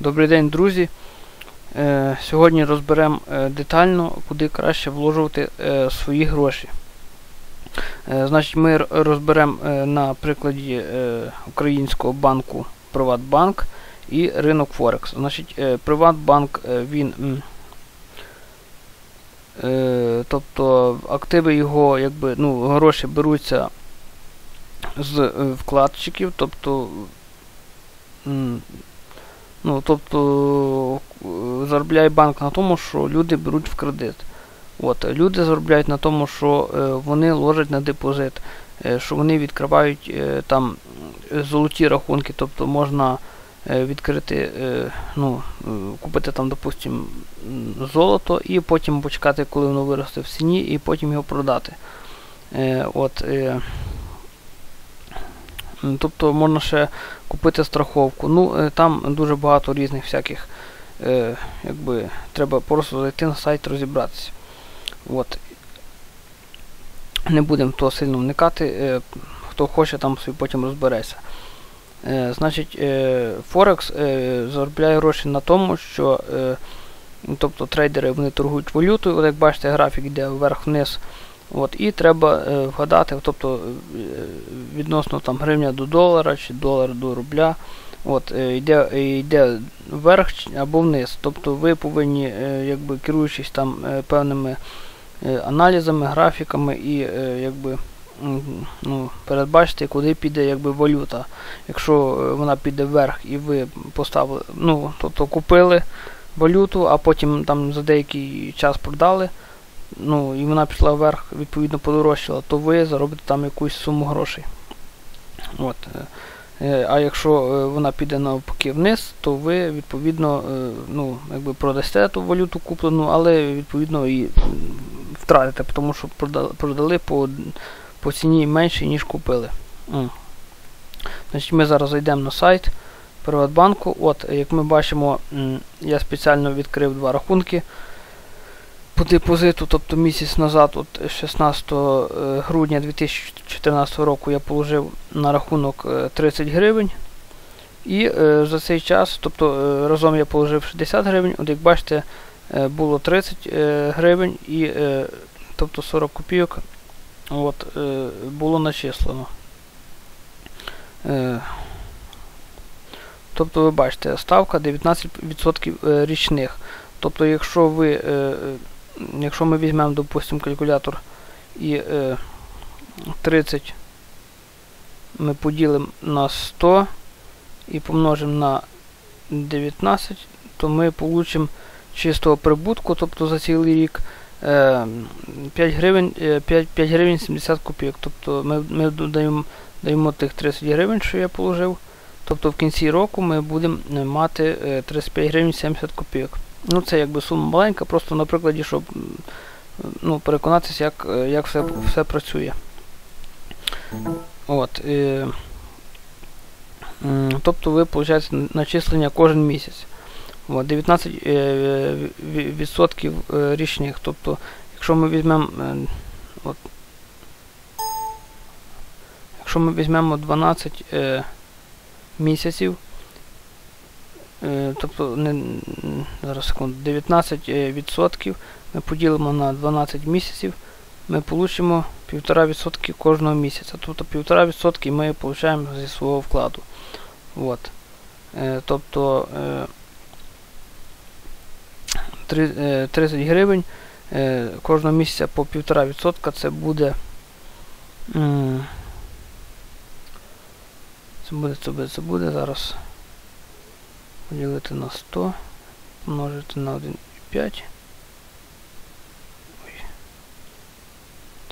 Добрий день, друзі. Е, Сьогодні розберемо е, детально, куди краще вложувати е, свої гроші. Значить, ми розберемо на прикладі українського банку Приватбанк і ринок Форекс. Значить, Приватбанк він. Тобто активи його, якби, ну, гроші беруться з вкладчиків, тобто Ну, тобто е, заробляє банк на тому, що люди беруть в кредит. От, люди заробляють на тому, що е, вони ложать на депозит, е, що вони відкривають е, там е, золоті рахунки, тобто можна е, відкрити, е, ну, е, купити там, допустимо, золото і потім почекати, коли воно виросте в ціні, і потім його продати. Е, от, е, тобто можна ще купити страховку. Ну, е, там дуже багато різних всяких, е, якби, треба просто зайти на сайт розібратися. От. Не будемо то сильно вникати. Е, хто хоче, там собі потім розбереться. Е, значить, е, Форекс е, заробляє гроші на тому, що е, тобто трейдери вони торгують валютою, от як бачите, графік йде вверх-вниз. От, і треба е, вгадати, тобто е, відносно там гривня до долара чи долар до рубля. От, е, йде, е, йде вверх або вниз. Тобто ви повинні, якби керуючись там певними аналізами, графіками і якби, ну, передбачити, куди піде якби, валюта. Якщо вона піде вверх і ви поставили, ну, тобто купили валюту, а потім там за деякий час продали ну, і вона пішла вверх, відповідно подорожчала, то ви заробите там якусь суму грошей. От. е, е, А якщо е, вона піде навпаки вниз, то ви відповідно ну, якби продасте ту валюту куплену, але відповідно і втратите, тому що продали по, по ціні менше, ніж купили. М. Значить, Ми зараз зайдемо на сайт Приватбанку. От, як ми бачимо, я спеціально відкрив два рахунки по депозиту, тобто місяць назад, от 16 е, грудня 2014 року я положив на рахунок е, 30 гривень. І е, за цей час, тобто е, разом я положив 60 гривень, от як бачите, е, було 30 е, гривень і е, тобто 40 копійок от, е, було начислено. Е, тобто ви бачите, ставка 19% е, річних. Тобто, якщо ви е, е, якщо ми візьмемо, допустимо, калькулятор і е, 30 ми поділимо на 100 і помножимо на 19, то ми получимо чистого прибутку, тобто за цілий рік е, 5 гривень, е, 5, 5 гривень 70 копійок. Тобто ми, ми додаємо даємо тих 30 гривень, що я положив. Тобто в кінці року ми будемо е, мати е, 35 гривень 70 копійок. Ну, це якби сума маленька, просто на прикладі, щоб ну, переконатися, як, е, як все, все працює. От, е, тобто ви получаєте начислення кожен місяць. От, 19 е, ві- відсотків е, річних. Тобто, якщо ми візьмемо от, якщо ми візьмемо 12 е, місяців, тобто не, зараз секунду, 19 е, відсотків ми поділимо на 12 місяців, ми получимо 1,5% кожного місяця. Тобто 1,5% ми отримуємо зі свого вкладу. От. Е, тобто е, три- е, 30 гривень е, кожного місяця по 1,5% це буде. Це буде, це буде, це буде зараз поділити на 100, помножити на 1,5.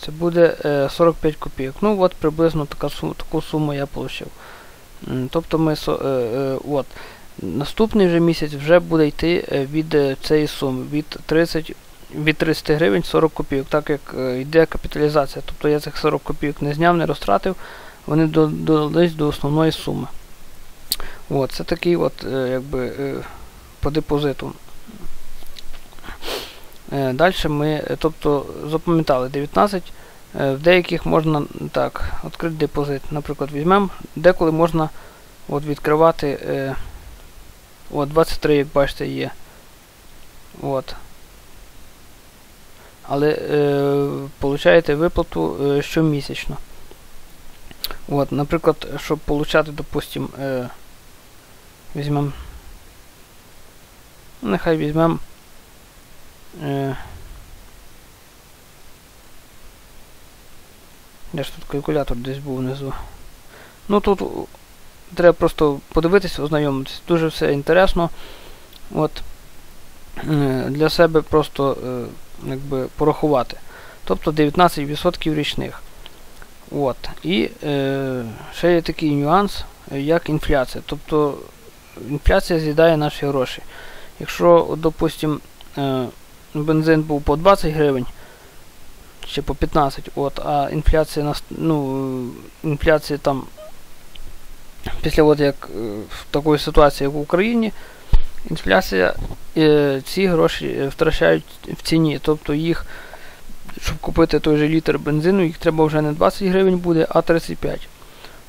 Це буде е, 45 копійок. Ну от приблизно така таку суму я отримав. Тобто ми е, е, от, наступний вже місяць вже буде йти е, від цієї суми, від 30 від 30 гривень 40 копійок, так як йде капіталізація. Тобто я цих 40 копійок не зняв, не розтратив, вони додались до основної суми. От, це такий от, е, якби, е, по депозиту. Е, Далі ми, тобто, запам'ятали 19. е, В деяких можна так, відкрити депозит. Наприклад, візьмемо, деколи можна от, відкривати От, 23, як бачите, є. От. Але е, получаєте виплату е, щомісячно. От, наприклад, щоб получати, допустим, е, візьмемо. Нехай візьмемо. Е, де ж тут калькулятор десь був внизу. Ну тут треба просто подивитися, ознайомитися. Дуже все інтересно. От е, для себе просто е, якби порахувати. Тобто 19% річних. От. І е, ще є такий нюанс, як інфляція. Тобто інфляція з'їдає наші гроші. Якщо, допустим, е, бензин був по 20 гривень чи по 15, от, а інфляція ну, інфляція там після от як в такої ситуації, як в Україні, інфляція е, ці гроші втрачають в ціні. Тобто їх, щоб купити той же літр бензину, їх треба вже не 20 гривень буде, а 35.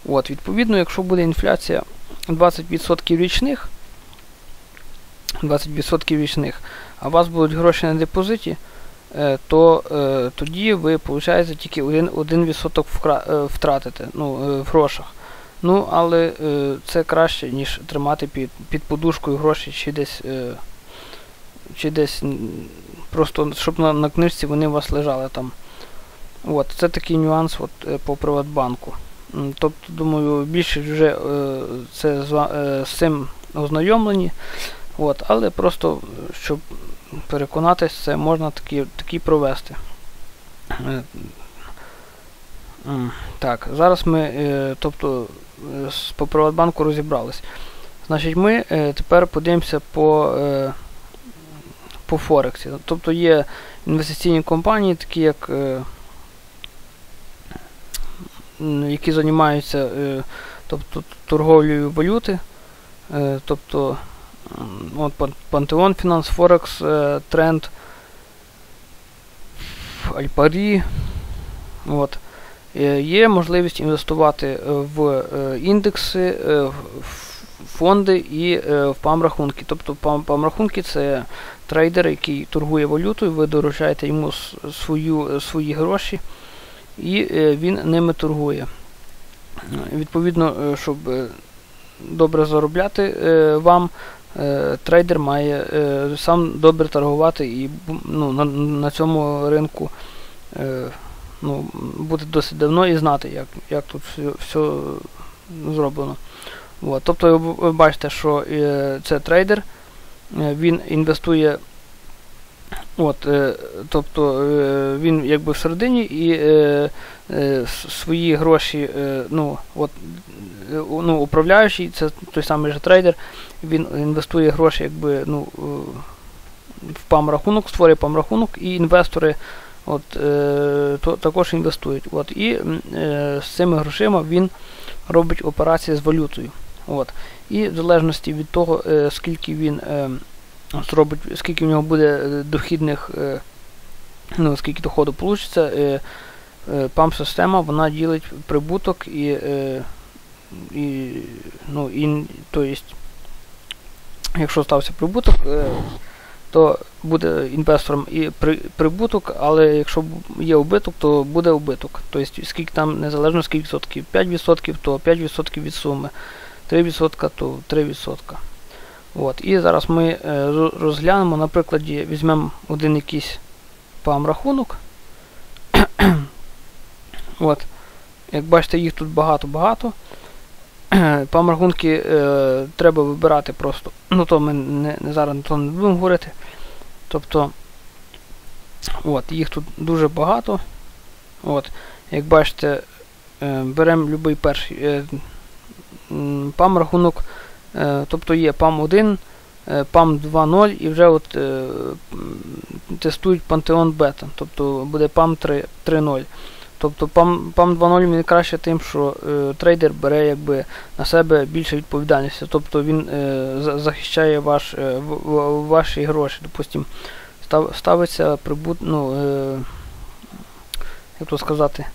От, Відповідно, якщо буде інфляція 20% річних, 20% річних, а у вас будуть гроші на депозиті, е, то е, тоді ви, виходить, тільки 1%, 1% вкра, е, втратите ну, е, в грошах. Ну, але е, це краще, ніж тримати під під подушкою гроші чи десь е, чи десь просто, щоб на на книжці вони у вас лежали там. От, Це такий нюанс от, по Приватбанку. Тобто, думаю, більше вже е, це з, е, з цим ознайомлені. От, Але просто, щоб переконатись, це можна такі, такі провести. Е, так, зараз ми, тобто, по Приватбанку розібрались. Значить, ми тепер подивимося по по Форексі. Тобто є інвестиційні компанії, такі як які займаються е, тобто, торговлею валюти. Е, тобто от Пантеон Фінанс, Форекс, е, Тренд, Альпарі. От. Є можливість інвестувати в індекси, в фонди і в ПАМ-рахунки. Тобто ПАМ-рахунки це трейдер, який торгує валютою, ви доручаєте йому свою, свої гроші, і він ними торгує. Відповідно, щоб добре заробляти вам, трейдер має сам добре торгувати і ну, на, на цьому ринку ну, бути досить давно і знати, як як тут все все зроблено. От. Тобто ви бачите, що е, це трейдер, е, він інвестує, от, е, тобто е, він якби всередині і е, е, свої гроші, е, ну, от, е, ну, управляючий, це той самий же трейдер, він інвестує гроші якби, ну, в пам-рахунок, створює пам-рахунок, і інвестори от, е, то, також інвестують. От, І е, з цими грошима він робить операції з валютою. От. І в залежності від того, е, скільки він е, зробить, скільки в нього буде е, дохідних, е, ну, скільки доходу вийде, е, пам-система вона ділить прибуток і, і, ну, і то есть, якщо стався прибуток, то буде інвестором і при, прибуток, але якщо є убиток, то буде убиток. Тобто, скільки там незалежно скільки відсотків, 5%, то 5% від суми, 3%, то 3%. От. І зараз ми е, розглянемо, на прикладі візьмемо один якийсь пам-рахунок. От. Як бачите, їх тут багато-багато. Пам-рахунки е, треба вибирати просто. Ну то ми не, зараз то не будемо говорити. Тобто, от, їх тут дуже багато. От, Як бачите, е, беремо будь-який перший е, пам рахунок, е, тобто є PAM1, PAM 2.0 і вже от е, тестують Pantheon Beta, тобто буде PAM 3.0. Тобто PAM, PAM 2.0 він краще тим, що е, трейдер бере якби, на себе більше відповідальності. Тобто він е, захищає ваш, е, ваші гроші. Допустим, став, ставиться прибут, ну, е, як то сказати,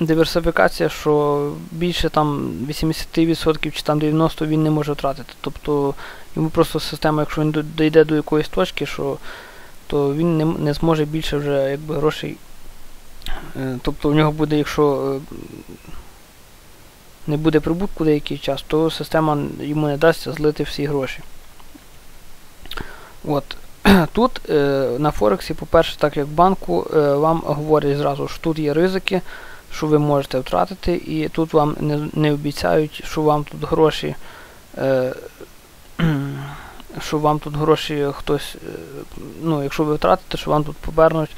диверсифікація, що більше там 80% чи там 90% він не може втратити. Тобто йому просто система, якщо він дійде до якоїсь точки, що, то він не, не зможе більше вже якби грошей. Е, тобто у нього буде, якщо е, не буде прибутку деякий час, то система йому не дасть злити всі гроші. От. Тут е, на Форексі, по-перше, так як в банку, вам говорять зразу, що тут є ризики, що ви можете втратити, і тут вам не не обіцяють, що вам тут гроші, е, що вам тут гроші хтось, е, ну, якщо ви втратите, що вам тут повернуть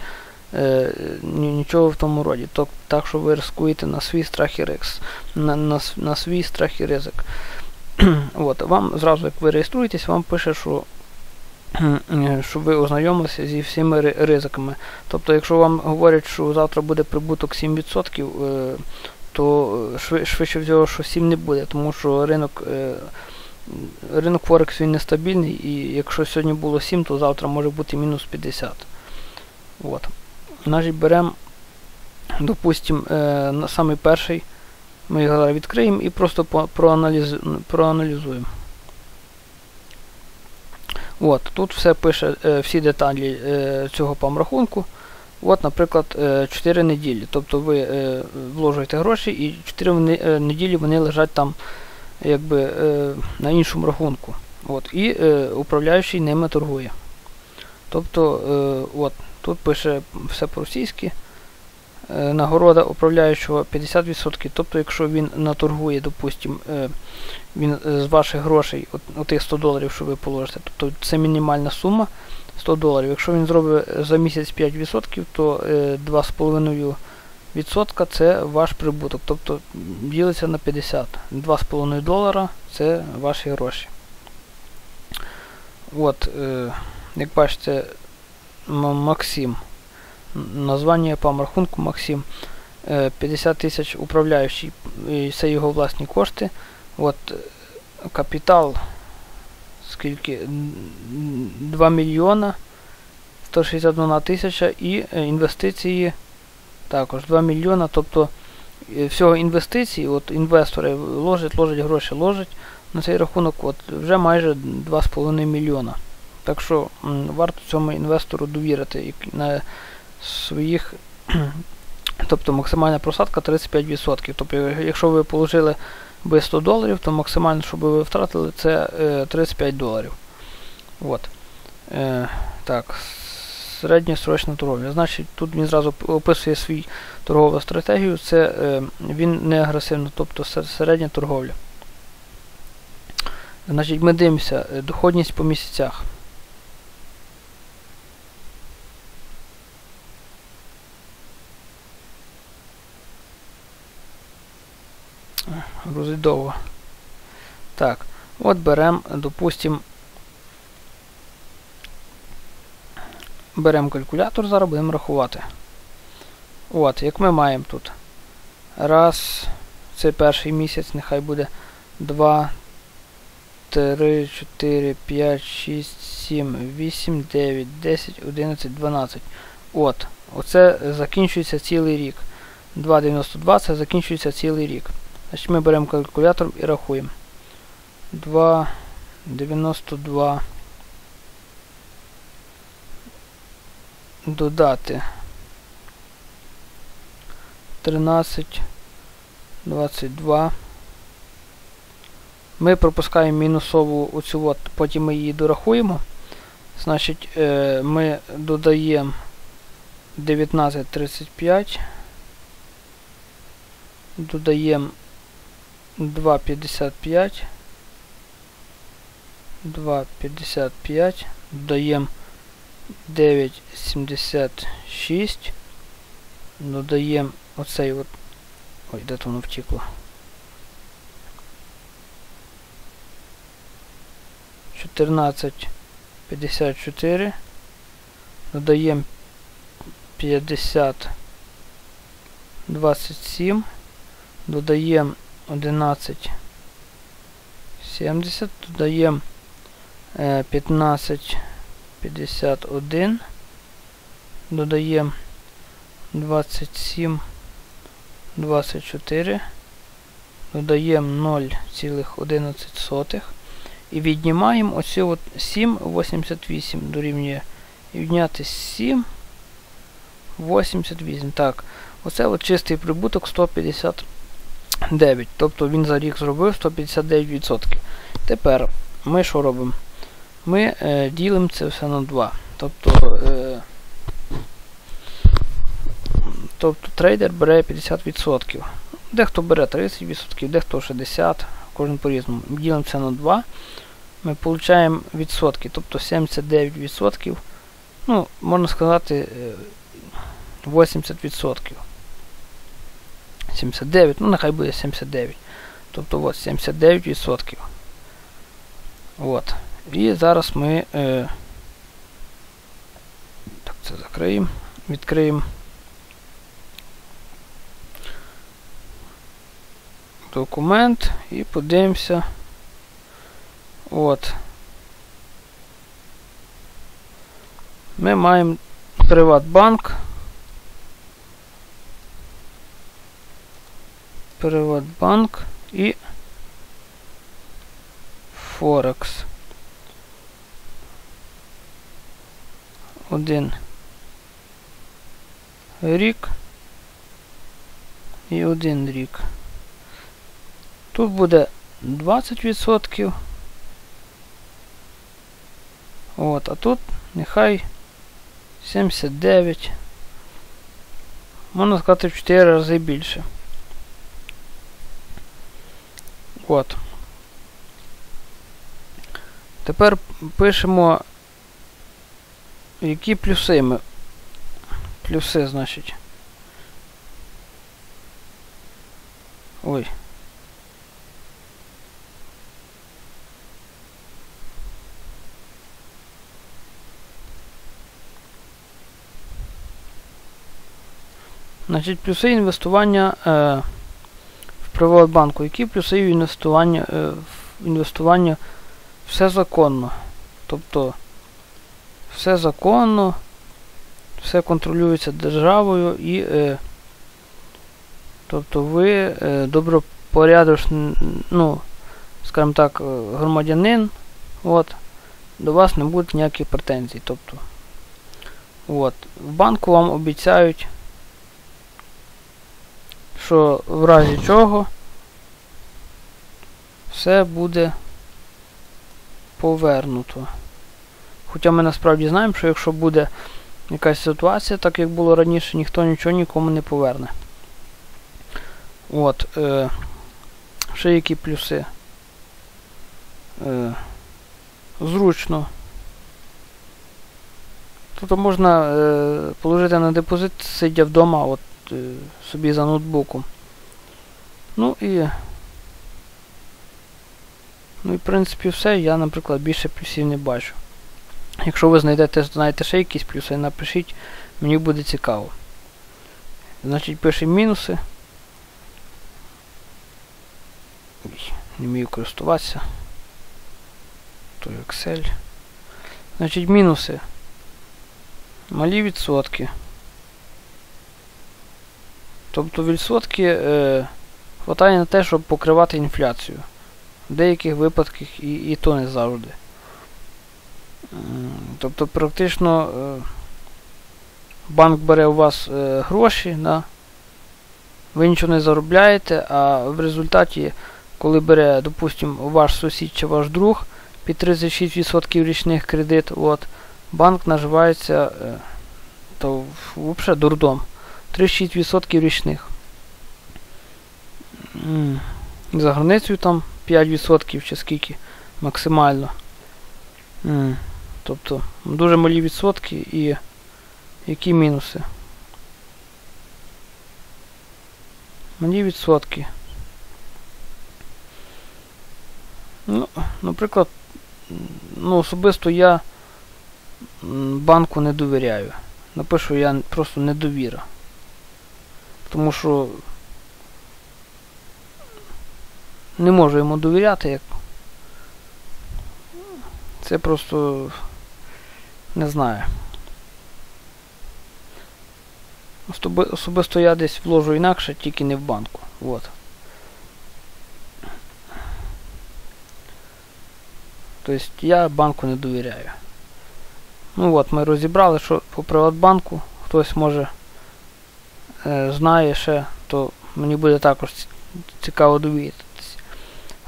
е, нічого в тому роді. Ток, так що ви рискуєте на свій страх і ризик. На, на, на свій страх і ризик. От, Вам зразу, як ви реєструєтесь, вам пише, що щоб ви ознайомилися зі всіми ризиками. Тобто, якщо вам говорять, що завтра буде прибуток 7%, е, то швидше всього, що 7 не буде, тому що ринок е, ринок Форекс він нестабільний, і якщо сьогодні було 7, то завтра може бути мінус 50. От. Значить, беремо, допустимо, е, на самий перший, ми його відкриємо і просто проаналізуємо. От, Тут все пише е, всі деталі е, цього памрахунку. От, Наприклад, е, 4 неділі. Тобто ви е, вложуєте гроші і 4 е, неділі вони лежать там якби, е, на іншому рахунку. От, І е, управляючий ними торгує. Тобто, е, от, тут пише все по-російськи. Е, нагорода управляючого 50%. Тобто, якщо він наторгує, допустимо, е, він е, з ваших грошей, отих 100 доларів, що ви положите, тобто це мінімальна сума 100 доларів. Якщо він зробить за місяць 5%, то 2,5% це ваш прибуток. Тобто ділиться на 50. 2,5 долара це ваші гроші. От, як бачите, Максим. Названня по рахунку Максим. 50 тисяч управляючий, це його власні кошти. От Капітал скільки 2 мільйона 161 тисяча і е, інвестиції також 2 мільйона. Тобто е, всього інвестицій, от інвестори ложать, ложать гроші, ложать на цей рахунок от вже майже 2,5 мільйона. Так що м, варто цьому інвестору довірити на своїх, тобто максимальна просадка 35%. Тобто, якщо ви положили би 100 доларів, то максимально, щоб ви втратили, це е, 35 доларів. От. Е, Так, середньосрочна торговля. Значить, тут він зразу описує свою торгову стратегію, це е, він не агресивно, тобто середня торговля. Значить, Ми дивимося, е, доходність по місяцях. Грузить довго. Так, от беремо, допустимо, беремо калькулятор, зараз будемо рахувати. От, як ми маємо тут. Раз, це перший місяць, нехай буде 2, 3, 4, 5, 6, 7, 8, 9, 10, 11, 12. От, оце закінчується цілий рік. 2,92 це закінчується цілий рік. Значить Ми беремо калькулятор і рахуємо. 2, 92. Додати 13, 22. Ми пропускаємо мінусову оцю от, потім ми її дорахуємо. Значить, е, ми додаємо 19,35. Додаємо 2,55. 2,55. Додаємо 9,76. Додаємо оцей от. Ой, де то воно втікло. 14,54. Додаємо 50, 27. Додаємо 11 70, додаємо 15 51, додаємо 27 24. Додаємо 0,11 і віднімаємо оці от 7,88 дорівнює. І відняти 7. 88. Так, оце от чистий прибуток 159. Тобто він за рік зробив 159%. Тепер ми що робимо? Ми е, ділимо це все на 2. Тобто е, тобто трейдер бере 50%. Дехто бере 30%, дехто 60%, кожен по-різному. Ділимо це на 2. Ми отримуємо відсотки, тобто 79%. Ну, можна сказати, 80%. 79, ну нехай буде 79. Тобто от 79%. От. І зараз ми е, так, це закриємо, відкриємо документ і подивимося. От. Ми маємо Приватбанк. Приватбанк і Форекс. Один рік і один рік. Тут буде 20%. От, а тут нехай 79. Можна сказати в 4 рази більше. От. Тепер пишемо, які плюси ми. Плюси, значить. Ой. Значить, плюси інвестування е, Приватбанку. Які плюси інвестування е, в інвестування все законно. Тобто все законно, все контролюється державою і е, тобто ви е, добропорядочний, ну, скажімо так, е, громадянин, от, до вас не буде ніяких претензій. Тобто, от, в банку вам обіцяють що в разі чого все буде повернуто. Хоча ми насправді знаємо, що якщо буде якась ситуація, так як було раніше, ніхто нічого нікому не поверне. От. Е, Ще які плюси. Е, Зручно. Тобто можна е, положити на депозит, сидя вдома, от собі за ноутбуком. Ну і Ну і в принципі все. Я, наприклад, більше плюсів не бачу. Якщо ви знайдете, знаєте ще якісь плюси, напишіть, мені буде цікаво. Значить, пишемо мінуси. Ой, не вмію користуватися. То Excel. Значить, мінуси. Малі відсотки. Тобто відсотки е, хватає на те, щоб покривати інфляцію. В деяких випадках і, і то не завжди. Тобто практично е, банк бере у вас е, гроші, да? ви нічого не заробляєте, а в результаті, коли бере, допустимо, ваш сусід чи ваш друг під 36% річних кредит, от, банк наживається е, то взагалі дурдом. 36% річних. За границею там 5% чи скільки максимально. Тобто дуже малі відсотки і які мінуси. Малі відсотки. Ну, наприклад, ну, особисто я банку не довіряю. Напишу я просто недовіра. Тому що не можу йому довіряти, як це просто не знаю. Особисто я десь вложу інакше, тільки не в банку. От. Тобто я банку не довіряю. Ну от, ми розібрали, що по Приватбанку хтось може знає ще, то мені буде також цікаво довідатись.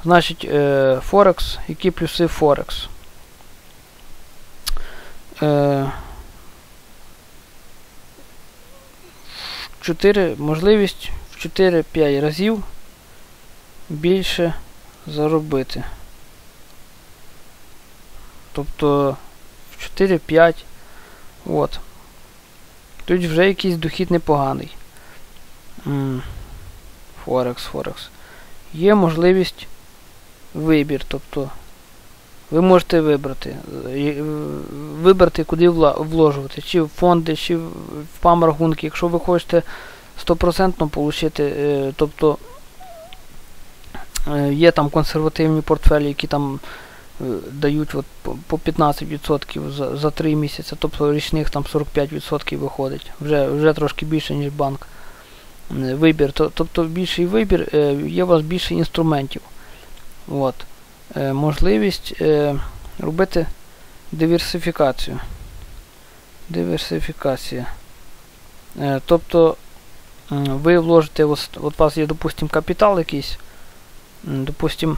Значить, е, Форекс, які плюси Форекс? Е, 4, можливість в 4-5 разів більше заробити. Тобто в 4-5. От. Тут вже якийсь дохід непоганий. Форекс, Форекс. Є можливість вибір. Тобто ви можете вибрати. е, Вибрати, куди вложувати. Чи в фонди, чи в пам-рахунки. Якщо ви хочете 100% отримати, е, тобто е, є там консервативні портфелі, які там дають от по 15% за, за 3 місяці, тобто річних там 45% виходить. Вже, вже трошки більше, ніж банк. Вибір. Тобто більший вибір, е, є у вас більше інструментів. От. Е, Можливість е, робити диверсифікацію. Диверсифікація. Тобто ви вложите, от у вас є, допустим, капітал якийсь. М, Допустим,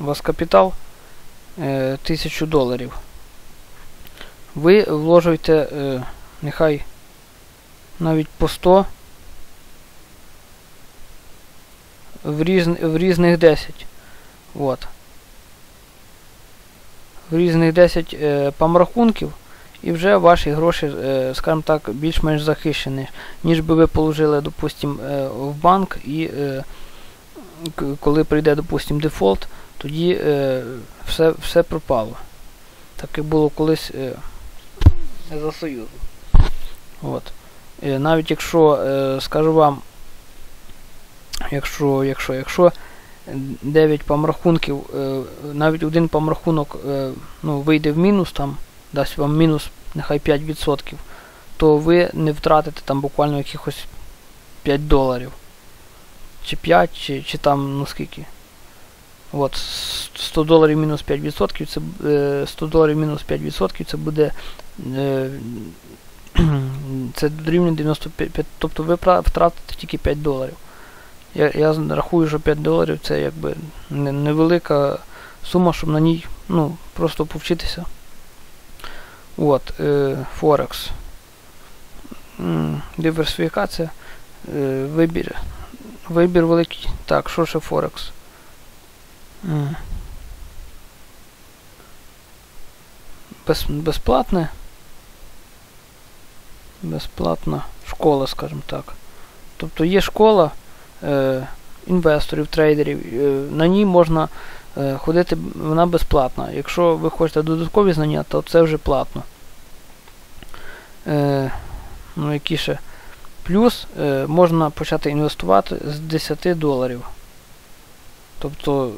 у вас капітал е, 1000 доларів. Ви вложуєте нехай навіть по 100 в, різн, в різних 10. От. В різних 10 е, памрахунків і вже ваші гроші, е, скажімо так, більш-менш захищені, ніж би ви положили, допустим, е, в банк і е, коли прийде, допустим, дефолт, тоді все, все пропало. Так як було колись за Союзу. От. Навіть якщо, скажу вам, якщо, якщо, якщо 9 памрахунків, е, навіть один памрахунок е, ну, вийде в мінус, там, дасть вам мінус нехай 5%, то ви не втратите там буквально якихось 5 доларів. Чи 5, чи, чи там, ну скільки. От, 100 доларів мінус 5%, це е, 100 доларів мінус 5% це буде е, це дорівнює 95, тобто ви втратите тільки 5 доларів. Я, я рахую, що 5 доларів це якби невелика сума, щоб на ній ну, просто повчитися. От, е, Форекс. Диверсифікація. Е, вибір. Вибір великий. Так, що ще Форекс? Без, безплатне. Безплатна школа, скажімо так. Тобто є школа інвесторів, трейдерів, е, на ній можна е, ходити, вона безплатна. Якщо ви хочете додаткові знання, то це вже платно. Е, ну, які ще? Плюс е, можна почати інвестувати з 10 доларів. Тобто,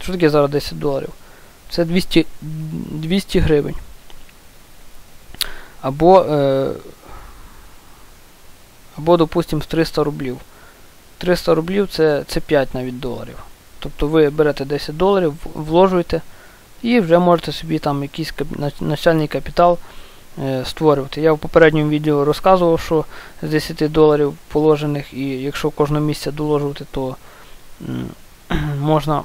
що таке зараз 10 доларів? Це 200, 200 гривень. Або, е, або, допустимо, з 300 рублів. 300 рублів це, це 5 навіть доларів. Тобто ви берете 10 доларів, вложуєте і вже можете собі там якийсь кап- начальний капітал е, створювати. Я в попередньому відео розказував, що з 10 доларів положених, і якщо кожного місяця доложувати, то м, можна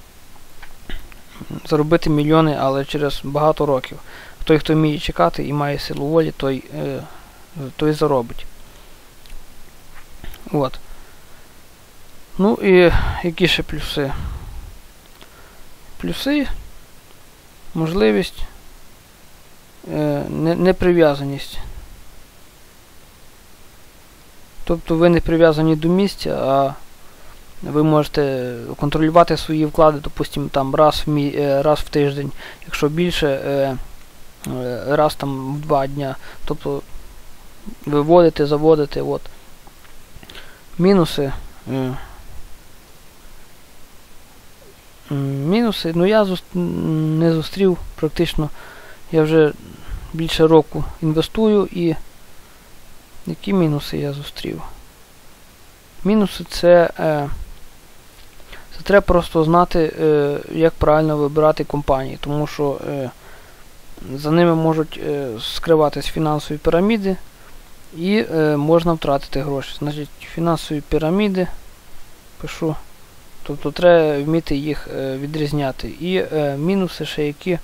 заробити мільйони, але через багато років. Той, хто вміє чекати і має силу волі, той, е, той заробить. От. Ну і які ще плюси? Плюси, можливість, е, не- неприв'язаність. Тобто ви не прив'язані до місця, а ви можете контролювати свої вклади, допустимо, там раз в, мі, е, раз в тиждень, якщо більше, е, е, раз там в два дня. Тобто виводити, заводити. От. Мінуси. е, м, Мінуси, ну я не зустрів практично. Я вже більше року інвестую і Які мінуси я зустрів? Мінуси це. Е, це треба просто знати, е, як правильно вибирати компанії, тому що е, за ними можуть е, скриватись фінансові піраміди і е, можна втратити гроші. Значить, фінансові піраміди пишу. Тобто треба вміти їх е, відрізняти. І е, мінуси ще які.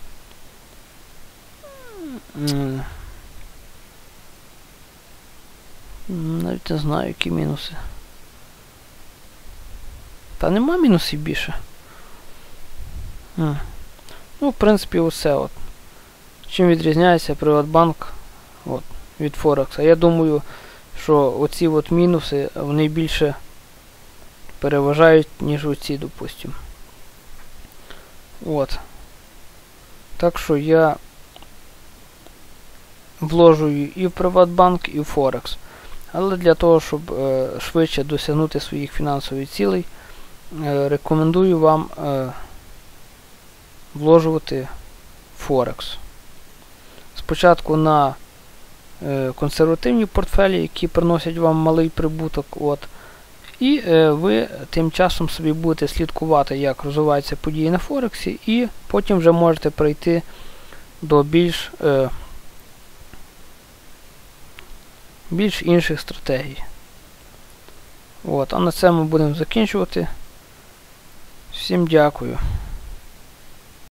Навіть не знаю, які мінуси. Та нема мінусів більше. Ну, в принципі, усе от. Чим відрізняється Приватбанк от, від Форекса. Я думаю, що оці от мінуси, вони більше переважають, ніж оці, допустим. От. Так що я вложую і в Приватбанк, і в Форекс. Але для того, щоб е, швидше досягнути своїх фінансових цілей, е, рекомендую вам е, вложувати Форекс. Спочатку на е, консервативні портфелі, які приносять вам малий прибуток. От, і е, ви тим часом собі будете слідкувати, як розвиваються події на Форексі, і потім вже можете прийти до більш е, більш інших стратегій. От, а на цьому будемо закінчувати. Всім дякую.